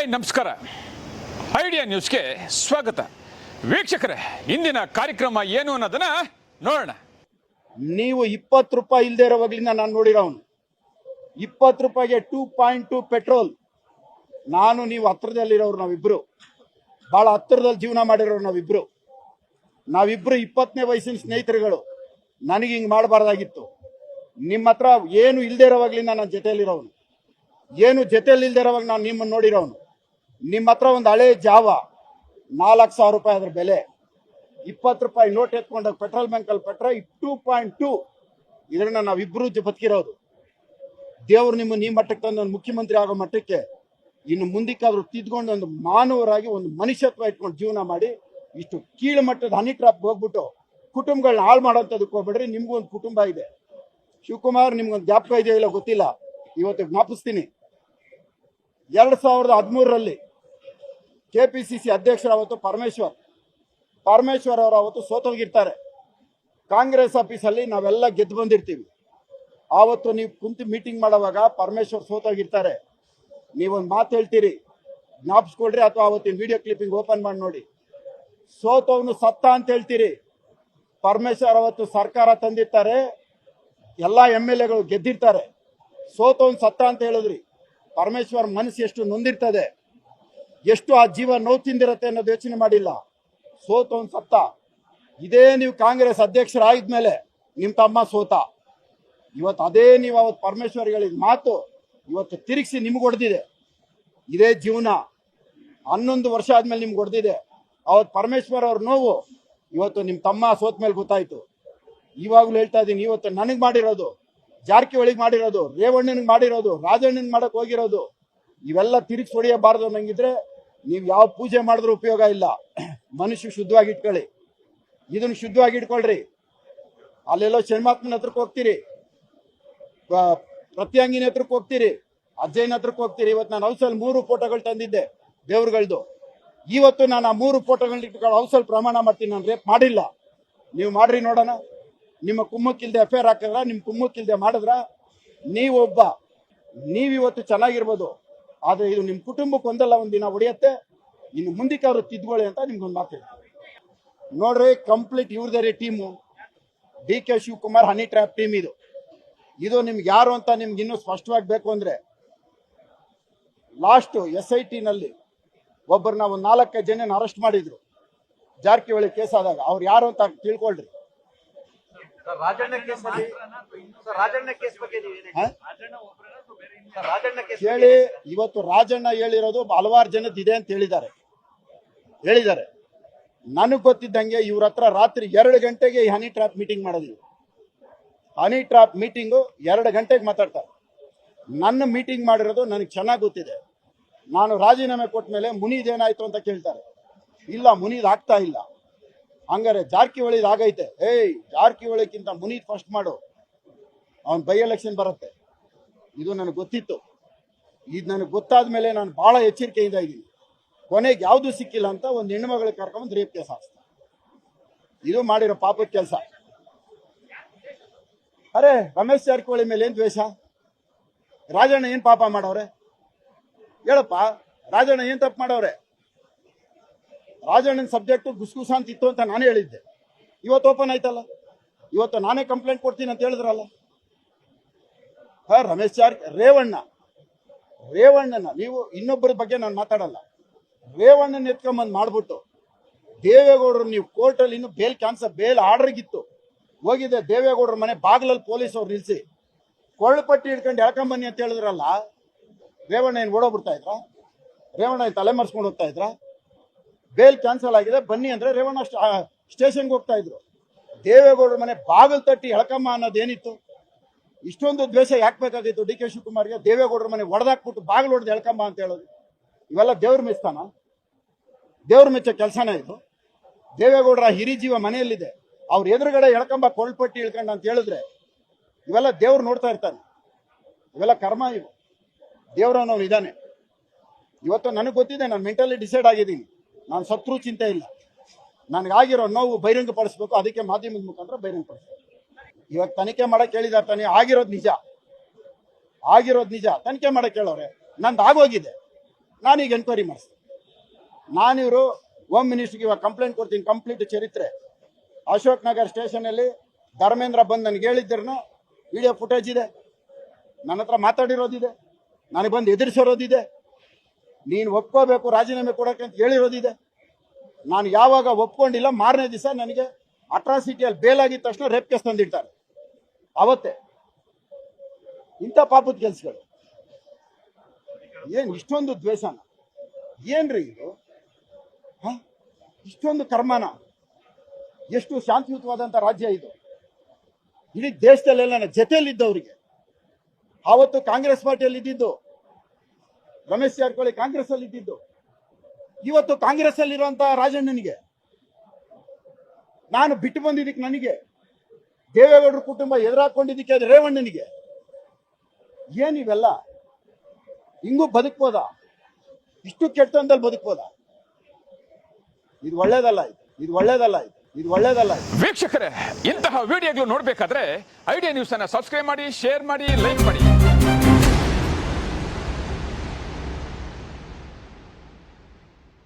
Hi, ನಮಸ್ಕಾರ. Idea ನ್ಯೂಸ್ಗೆ ಸ್ವಾಗತ. ವೀಕ್ಷಕರೇ, ಇಂದಿನ ಕಾರ್ಯಕ್ರಮ ಏನು ಅನ್ನೋದನ್ನ ನೋಡೋಣ. ನೀವು ಇಪ್ಪತ್ತು ರೂಪಾಯಿ ಇಲ್ಲದೆ ಇರೋವಾಗ್ಲಿಂದ ನಾನು ನೋಡಿರೋನು ಇಪ್ಪತ್ತು ರೂಪಾಯಿಗೆ ಟೂ ಪಾಯಿಂಟ್ ಟೂ ಪೆಟ್ರೋಲ್. ನಾನು, ನೀವು ಹತ್ರದಲ್ಲಿರೋರು ನಾವಿಬ್ರು. ಬಹಳ ಹತ್ರದಲ್ಲಿ ಜೀವನ ಮಾಡಿರೋರು ನಾವಿಬ್ರು. ನಾವಿಬ್ರು ಇಪ್ಪತ್ತನೇ ವಯಸ್ಸಿನ ಸ್ನೇಹಿತರುಗಳು. ನನಗೆ ಹಿಂಗೆ ಮಾಡಬಾರ್ದಾಗಿತ್ತು. ನಿಮ್ಮ ಹತ್ರ ಏನು ಇಲ್ಲದೆ ಇರೋವಾಗ್ಲಿಂದ ನಾನು ಜೊತೆಯಲ್ಲಿರೋನು ಏನು ಜೊತೆಯಲ್ಲಿ ಇಲ್ಲದೆ ಇರೋವಾಗ ನಾನು ನಿಮ್ಮನ್ನು ನೋಡಿರೋನು ನಿಮ್ಮ ಹತ್ರ ಒಂದು ಹಳೆ ಜಾವ, ನಾಲ್ಕು ಸಾವಿರ ರೂಪಾಯಿ ಅದ್ರ ಬೆಲೆ. ಇಪ್ಪತ್ತು ರೂಪಾಯಿ ನೋಟ್ ಎತ್ಕೊಂಡಾಗ ಪೆಟ್ರೋಲ್ ಬ್ಯಾಂಕಲ್ಲಿ ಪೆಟ್ರೋಲ್ ಟೂ ಪಾಯಿಂಟ್ ಟೂ ಇದನ್ನ ನಾವಿಬ್ರು ಬದುಕಿರೋದು. ದೇವ್ರು ನಿಮ್ಮ ಈ ಮಟ್ಟಕ್ಕೆ ತಂದು ಒಂದು ಮುಖ್ಯಮಂತ್ರಿ ಆಗೋ ಮಟ್ಟಕ್ಕೆ ಇನ್ನು ಮುಂದಕ್ಕಾದ್ರೂ ತಿದ್ಕೊಂಡು ಒಂದು ಮಾನವರಾಗಿ ಒಂದು ಮನುಷ್ಯತ್ವ ಇಟ್ಕೊಂಡು ಜೀವನ ಮಾಡಿ, ಇಷ್ಟು ಕೀಳು ಮಟ್ಟದ ಹನಿ ಟ್ರಾಪ್ ಹೋಗ್ಬಿಟ್ಟು ಕುಟುಂಬಗಳನ್ನ ಹಾಳು ಮಾಡೋಂಥದಕ್ಕೆ ಹೋಗ್ಬೇಡ್ರಿ, ನಿಮ್ಗೂ ಒಂದು ಕುಟುಂಬ ಇದೆ. ಶಿವಕುಮಾರ್, ನಿಮ್ಗೊಂದು ಜ್ಞಾಪಕ ಇದೆಯೋ ಇಲ್ಲ ಗೊತ್ತಿಲ್ಲ. ಇವತ್ತು ಜ್ಞಾಪಿಸ್ತೀನಿ. ಎರಡು ಸಾವಿರದ ಹದಿಮೂರರಲ್ಲಿ ಕೆ ಪಿ ಸಿ ಸಿ ಅಧ್ಯಕ್ಷರಾವತ್ತು ಪರಮೇಶ್ವರ್. ಪರಮೇಶ್ವರ್ ಅವರು ಅವತ್ತು ಸೋತೋಗಿರ್ತಾರೆ ಕಾಂಗ್ರೆಸ್ ಆಫೀಸಲ್ಲಿ ನಾವೆಲ್ಲ ಗೆದ್ದು ಬಂದಿರ್ತೀವಿ. ಆವತ್ತು ನೀವು ಕುಂತು ಮೀಟಿಂಗ್ ಮಾಡುವಾಗ ಪರಮೇಶ್ವರ್ ಸೋತೋಗಿರ್ತಾರೆ ನೀವೊಂದು ಮಾತು ಹೇಳ್ತೀರಿ. ಜ್ಞಾಪಿಸ್ಕೊಳ್ರಿ ಅಥವಾ ಅವತ್ತಿನ ವಿಡಿಯೋ ಕ್ಲಿಪ್ಪಿಂಗ್ ಓಪನ್ ಮಾಡಿ ನೋಡಿ. ಸೋತವನು ಸತ್ತ ಅಂತ ಹೇಳ್ತೀರಿ. ಪರಮೇಶ್ವರ್ ಅವತ್ತು ಸರ್ಕಾರ ತಂದಿರ್ತಾರೆ. ಎಲ್ಲ ಎಂ ಎಲ್ ಎಗಳು ಗೆದ್ದಿರ್ತಾರೆ. ಸೋತವನು ಸತ್ತ ಅಂತ ಹೇಳಿದ್ರಿ. ಪರಮೇಶ್ವರ್ ಮನಸ್ಸು ಎಷ್ಟು ನೊಂದಿರ್ತದೆ. ಎಷ್ಟು ಆ ಜೀವ ನೋವು ತಿಂದಿರತ್ತೆ ಅನ್ನೋದು ಯೋಚನೆ ಮಾಡಿಲ್ಲ. ಸೋತವನ್ ಸತ್ತ ಇದೇ ನೀವು ಕಾಂಗ್ರೆಸ್ ಅಧ್ಯಕ್ಷರಾದ್ಮೇಲೆ ನಿಮ್ಮ ತಮ್ಮ ಸೋತ. ಇವತ್ತು ಅದೇ ನೀವು ಅವತ್ತು ಪರಮೇಶ್ವರ್ ಹೇಳಿದ ಮಾತು ಇವತ್ತು ತಿರುಗಿಸಿ ನಿಮ್ಗೆ ಹೊಡೆದಿದೆ. ಇದೇ ಜೀವನ ಹನ್ನೊಂದು ವರ್ಷ ಆದ್ಮೇಲೆ ನಿಮ್ಗೆ ಹೊಡೆದಿದೆ. ಅವತ್ತು ಪರಮೇಶ್ವರ್ ಅವ್ರ ನೋವು ಇವತ್ತು ನಿಮ್ಮ ತಮ್ಮ ಸೋತ ಮೇಲೆ ಗೊತ್ತಾಯ್ತು. ಇವಾಗಲೂ ಹೇಳ್ತಾ ಇದ್ದೀನಿ, ಇವತ್ತು ನನಗೆ ಮಾಡಿರೋದು, ಜಾರಕಿಹೊಳಿಗೆ ಮಾಡಿರೋದು, ರೇವಣ್ಣನಿಗೆ ಮಾಡಿರೋದು, ರಾಜಣ್ಣನಿಗೆ ಮಾಡಕ್ ಹೋಗಿರೋದು ಇವೆಲ್ಲ ತಿರುಗಿಸಿ ಹೊಡೆಯಬಾರದು ಅನ್ನಂಗಿದ್ರೆ ನೀವು ಯಾವ ಪೂಜೆ ಮಾಡಿದ್ರೂ ಉಪಯೋಗ ಇಲ್ಲ. ಮನುಷ್ಯ ಶುದ್ಧವಾಗಿ ಇಟ್ಕೊಳ್ಳಿ. ಇದನ್ನು ಶುದ್ಧವಾಗಿ ಇಟ್ಕೊಳ್ರಿ. ಅಲ್ಲೆಲ್ಲೋ ಶರ್ಮಾತ್ಮನ ಹತ್ರಕ್ಕೆ ಹೋಗ್ತೀರಿ. ಪ್ರತ್ಯಾಂಗಿನ ಪ್ರತ್ಯಂಗಿನ ಹತ್ರಕ್ಕೆ ಹೋಗ್ತೀರಿ. ಅಜ್ಜಯ್ಯನ ಹತ್ರಕ್ಕೆ ಹೋಗ್ತೀರಿ. ಇವತ್ತು ನಾನು ಹೌಸಲ್ಲಿ ಮೂರು ಫೋಟೋಗಳು ತಂದಿದ್ದೆ ದೇವ್ರುಗಳ್ದು. ಇವತ್ತು ನಾನು ಆ ಮೂರು ಫೋಟೋಗಳನ್ನ ಇಟ್ಕೊಂಡು ಹೌಸಲ್ಲಿ ಪ್ರಮಾಣ ಮಾಡ್ತೀನಿ. ನಾನು ರೇಪ್ ಮಾಡಿಲ್ಲ. ನೀವು ಮಾಡ್ರಿ ನೋಡೋಣ. ನಿಮ್ಮ ಕುಮ್ಮಕ್ಕಿಲ್ದೆ ಎಫ್ ಐ ಆರ್ ಹಾಕಿದ್ರ, ನಿಮ್ಮ ಕುಮ್ಮಕ್ಕಿಲ್ದೆ ಮಾಡಿದ್ರ, ನೀವೊಬ್ಬ. ನೀವಿವತ್ತು ಚೆನ್ನಾಗಿರ್ಬೋದು. ಆದ್ರೆ ಇದು ನಿಮ್ಮ ಕುಟುಂಬಕ್ಕೆ ಒಂದಲ್ಲ ಒಂದಿನ ಹೊಡೆಯತ್ತೆ. ಇನ್ನು ಮುಂದಕ್ಕೆ ಅವರು ತಿದ್ಕೊಳ್ಳಿ ಅಂತ ನಿಮ್ಗೊಂದು ಮಾತು. ನೋಡ್ರಿ complete ಇವ್ರದೇ team D K Shivakumar honey trap team ಇದು. ಇದು ನಿಮ್ಗೆ ಯಾರು ಅಂತ ನಿಮ್ಗೆ ಇನ್ನೂ ಸ್ಪಷ್ಟವಾಗಿ ಬೇಕು ಅಂದ್ರೆ ಲಾಸ್ಟ್ ಎಸ್ ಐ ಟಿನಲ್ಲಿ ಒಬ್ಬರನ್ನ ಒಂದು ನಾಲ್ಕೈದು ಜನ ಅರೆಸ್ಟ್ ಮಾಡಿದ್ರು. ಜಾರಕಿಹೊಳಿ ಕೇಸ್ ಆದಾಗ. ಅವ್ರು ಯಾರು ಅಂತ ತಿಳ್ಕೊಳ್ರಿ. ಹೇಳಿ ಇವತ್ತು ರಾಜಣ್ಣ ಹೇಳಿರೋದು ಹಲವಾರು ಜನದ ಇದೆ ಅಂತ ಹೇಳಿದ್ದಾರೆ. ಹೇಳಿದ್ದಾರೆ. ನನಗೆ ಗೊತ್ತಿದ್ದಂಗೆ ಇವ್ರ ಹತ್ರ ರಾತ್ರಿ ಎರಡು ಗಂಟೆಗೆ ಈ ಹನಿ ಟ್ರಾಪ್ ಮೀಟಿಂಗ್ ಮಾಡೋದಿಲ್ಲ. ಹನಿ ಟ್ರಾಪ್ ಮೀಟಿಂಗು ಎರಡು ಗಂಟೆಗೆ ಮಾತಾಡ್ತಾರೆ. ನನ್ನ ಮೀಟಿಂಗ್ ಮಾಡಿರೋದು ನನಗೆ ಚೆನ್ನಾಗಿ ಗೊತ್ತಿದೆ. ನಾನು ರಾಜೀನಾಮೆ ಕೊಟ್ಟ ಮೇಲೆ ಮುನಿದೇನಾಯ್ತು ಅಂತ ಕೇಳ್ತಾರೆ. ಇಲ್ಲ, ಮುನಿದ್ ಆಗ್ತಾ ಇಲ್ಲ. ಹಂಗಾರೆ ಜಾರಕಿಹೊಳಿದ್ ಆಗೈತೆ ಏಯ್, ಜಾರಕಿಹೊಳಿಗಿಂತ ಮುನಿದ್ ಫಸ್ಟ್ ಮಾಡು. ಅವ್ನು ಬೈ ಎಲೆಕ್ಷನ್ ಬರುತ್ತೆ. ಇದು ನನಗೆ ಗೊತ್ತಿತ್ತು. ಇದು ನನಗೆ ಗೊತ್ತಾದ ಮೇಲೆ ನಾನು ಬಹಳ ಎಚ್ಚರಿಕೆಯಿಂದ ಇದ್ದೀನಿ. ಕೊನೆಗೆ ಯಾವುದು ಸಿಕ್ಕಿಲ್ಲ ಅಂತ ಒಂದು ಹೆಣ್ಮಗಳಿಗೆ ಕರ್ಕೊಂಬಂದು ರೇಪ್ ಹಾಕ್ಸ್ತಾರೆ ಇದು ಮಾಡಿರೋ ಪಾಪದ ಕೆಲಸ. ಅರೆ, ರಮೇಶ್ ಜಾರಕಿಹೊಳಿ ಮೇಲೆ ಏನ್ ದ್ವೇಷ? ರಾಜಣ್ಣ ಏನ್ ಪಾಪ ಮಾಡವ್ರೆ? ಹೇಳಪ್ಪ, ರಾಜಣ್ಣ ಏನ್ ತಪ್ಪು ಮಾಡವ್ರೆ? ರಾಜಣ್ಣನ ಸಬ್ಜೆಕ್ಟ್ ಗುಸ್ಗುಸ ಅಂತ ಇತ್ತು ಅಂತ ನಾನು ಹೇಳಿದ್ದೆ. ಇವತ್ತು ಓಪನ್ ಆಯ್ತಲ್ಲ? ಇವತ್ತು ನಾನೇ ಕಂಪ್ಲೇಂಟ್ ಕೊಡ್ತೀನಿ ಅಂತ ಹೇಳಿದ್ರಲ್ಲ? ಹ ರಮೇಶ್ ಜಾರ್, ರೇವಣ್ಣ. ರೇವಣ್ಣನ, ನೀವು ಇನ್ನೊಬ್ಬರ ಬಗ್ಗೆ ನಾನು ಮಾತಾಡಲ್ಲ. ರೇವಣ್ಣನ ಎತ್ಕೊಂಬಂದು ಮಾಡ್ಬಿಟ್ಟು, ದೇವೇಗೌಡರು ನೀವು ಕೋರ್ಟಲ್ಲಿ ಇನ್ನು ಬೇಲ್ ಕ್ಯಾನ್ಸಲ್, ಬೇಲ್ ಆರ್ಡರ್ಗಿತ್ತು. ಹೋಗಿದೆ ದೇವೇಗೌಡರ ಮನೆ, ಬಾಗಿಲಲ್ಲಿ ಪೊಲೀಸ್ ಅವ್ರು ನಿಲ್ಸಿ. ಕೊಳ್ಳಪಟ್ಟಿ ಹಿಡ್ಕೊಂಡು ಎಳ್ಕೊಂಬನ್ನಿ ಅಂತ ಹೇಳಿದ್ರಲ್ಲ, ರೇವಣ್ಣ ಏನು ಓಡೋಗ್ಬಿಡ್ತಾ ಇದ್ರ? ರೇವಣ್ಣ ತಲೆ ಮರ್ಸ್ಕೊಂಡು ಹೋಗ್ತಾ ಇದ್ರ? ಬೇಲ್ ಕ್ಯಾನ್ಸಲ್ ಆಗಿದೆ, ಬನ್ನಿ ಅಂದ್ರೆ ರೇವಣ್ಣ ಸ್ಟೇಷನ್ಗೆ ಹೋಗ್ತಾ ಇದ್ರು. ದೇವೇಗೌಡರ ಮನೆ ಬಾಗಿಲು ತಟ್ಟಿ ಎಳ್ಕಮ್ಮ ಅನ್ನೋದೇನಿತ್ತು? ಇಷ್ಟೊಂದು ದ್ವೇಷ ಯಾಕೆ ಬೇಕಾಗಿತ್ತು? ಡಿ ಕೆ ಶಿವಕುಮಾರ್ಗೆ ದೇವೇಗೌಡರ ಮನೆ ಒಡೆದಾಕ್ಬಿಟ್ಟು ಬಾಗಿಲು ಹೊಡೆದು ಎಳ್ಕಂಬ ಅಂತ ಹೇಳೋದು. ಇವೆಲ್ಲ ದೇವ್ರ ಮೆಚ್ತಾನ? ದೇವ್ರ ಮೆಚ್ಚೋ ಕೆಲಸನೇ ಇದು. ದೇವೇಗೌಡರ ಹಿರಿ ಜೀವ ಮನೆಯಲ್ಲಿದೆ. ಅವ್ರ ಎದುರುಗಡೆ ಎಳ್ಕಂಬ ಕೊಳ್ಪಟ್ಟಿ ಇಳ್ಕಂಡು ಅಂತ ಹೇಳಿದ್ರೆ ಇವೆಲ್ಲ ದೇವ್ರು ನೋಡ್ತಾ ಇರ್ತಾನೆ ಇವೆಲ್ಲ ಕರ್ಮ ಇವು. ದೇವ್ರನ್ನವನು ಇದ್ದಾನೆ ಇವತ್ತು ನನಗೆ ಗೊತ್ತಿದೆ, ನಾನು ಮೆಂಟಲಿ ಡಿಸೈಡ್ ಆಗಿದ್ದೀನಿ. ನಾನು ಶತ್ರು ಚಿಂತೆ ಇಲ್ಲ. ನನಗಾಗಿರೋ ನೋವು ಬಹಿರಂಗ ಪಡಿಸ್ಬೇಕು ಅದಕ್ಕೆ ಮಾಧ್ಯಮದ ಮುಖಾಂತರ ಬಹಿರಂಗ ಪಡಿಸ್ಬೇಕು ಇವಾಗ ತನಿಖೆ ಮಾಡಕ್ ಹೇಳಿದಾರೆ ತಾನೆ, ಆಗಿರೋದು ನಿಜ. ಆಗಿರೋದು ನಿಜ. ತನಿಖೆ ಮಾಡಕ್ ಹೇಳೋರೆ. ನಂದು ಆಗೋಗಿದೆ. ನಾನೀಗ ಎನ್ಕ್ವೈರಿ ಮಾಡಿಸ್ತೀನಿ. ನಾನಿವರು ಹೋಮ್ ಮಿನಿಸ್ಟ್ರಿಗೆ ಇವಾಗ ಕಂಪ್ಲೇಂಟ್ ಕೊಡ್ತೀನಿ. ಕಂಪ್ಲೀಟ್ ಚರಿತ್ರೆ. ಅಶೋಕ್ ನಗರ್ ಸ್ಟೇಷನಲ್ಲಿ ಧರ್ಮೇಂದ್ರ ಬಂದು ನನಗೆ ಹೇಳಿದ್ದರನ್ನ ವಿಡಿಯೋ ಫುಟೇಜ್ ಇದೆ. ನನ್ನ ಹತ್ರ ಮಾತಾಡಿರೋದಿದೆ ನನಗೆ ಬಂದು ಎದುರಿಸಿರೋದಿದೆ ನೀನು ಒಪ್ಕೋಬೇಕು, ರಾಜೀನಾಮೆ ಕೊಡೋಕೆ ಅಂತ ಹೇಳಿರೋದಿದೆ ನಾನು ಯಾವಾಗ ಒಪ್ಕೊಂಡಿಲ್ಲ, ಮಾರನೇ ದಿವಸ ನನಗೆ ಅಟ್ರಾಸಿಟಿಯಲ್ಲಿ ಬೇಲ್ ಆಗಿದ ತಕ್ಷಣ ರೇಪ್ ಕೇಸ್ ತಂದಿಡ್ತಾರೆ. ಅವತ್ತೇ. ಇಂಥ ಪಾಪದ ಕೆಲಸಗಳು. ಏನ್ ಇಷ್ಟೊಂದು ದ್ವೇಷನ? ಏನ್ರಿ ಇದು? ಇಷ್ಟೊಂದು ಕರ್ಮನ? ಎಷ್ಟು ಶಾಂತಿಯುತವಾದಂತ ರಾಜ್ಯ ಇದು. ಇಡೀ ದೇಶದಲ್ಲೆಲ್ಲ ಜೊತೆಯಲ್ಲಿದ್ದವರಿಗೆ. ಆವತ್ತು ಕಾಂಗ್ರೆಸ್ ಪಾರ್ಟಿಯಲ್ಲಿ ಇದ್ದಿದ್ದು ರಮೇಶ್ ಜಾರಕಿಹೊಳಿ ಕಾಂಗ್ರೆಸ್ ಅಲ್ಲಿ ಇದ್ದಿದ್ದು ಇವತ್ತು ಕಾಂಗ್ರೆಸ್ ಅಲ್ಲಿರುವಂತಹ ರಾಜಣ್ಣನಿಗೆ. ನಾನು ಬಿಟ್ಟು ಬಂದಿದ್ದಕ್ಕೆ ನನಗೆ. ದೇವೇಗೌಡರ ಕುಟುಂಬ ಎದುರಾಕೊಂಡಿದ್ದಕ್ಕೆ ಅದು ರೇವಣ್ಣನಿಗೆ. ಏನಿವೆಲ್ಲ ಹಿಂಗೂ ಬದುಕ್ಬೋದ? ಇಷ್ಟು ಕೆಟ್ಟಂದಲ್ಲಿ ಬದುಕ್ಬೋದ? ಇದು ಒಳ್ಳೇದಲ್ಲ ಇದು. ಇದು ಒಳ್ಳೇದಲ್ಲ ಇದು. ಇದು ಒಳ್ಳೇದಲ್ಲ ವೀಕ್ಷಕರೇ, ಇಂತಹ ವಿಡಿಯೋಗಳು ನೋಡಬೇಕಾದ್ರೆ ಐಡಿಯಾ ನ್ಯೂಸ್ ಅನ್ನ ಸಬ್ಸ್ಕ್ರೈಬ್ ಮಾಡಿ ಶೇರ್ ಮಾಡಿ ಲೈಕ್ ಮಾಡಿ.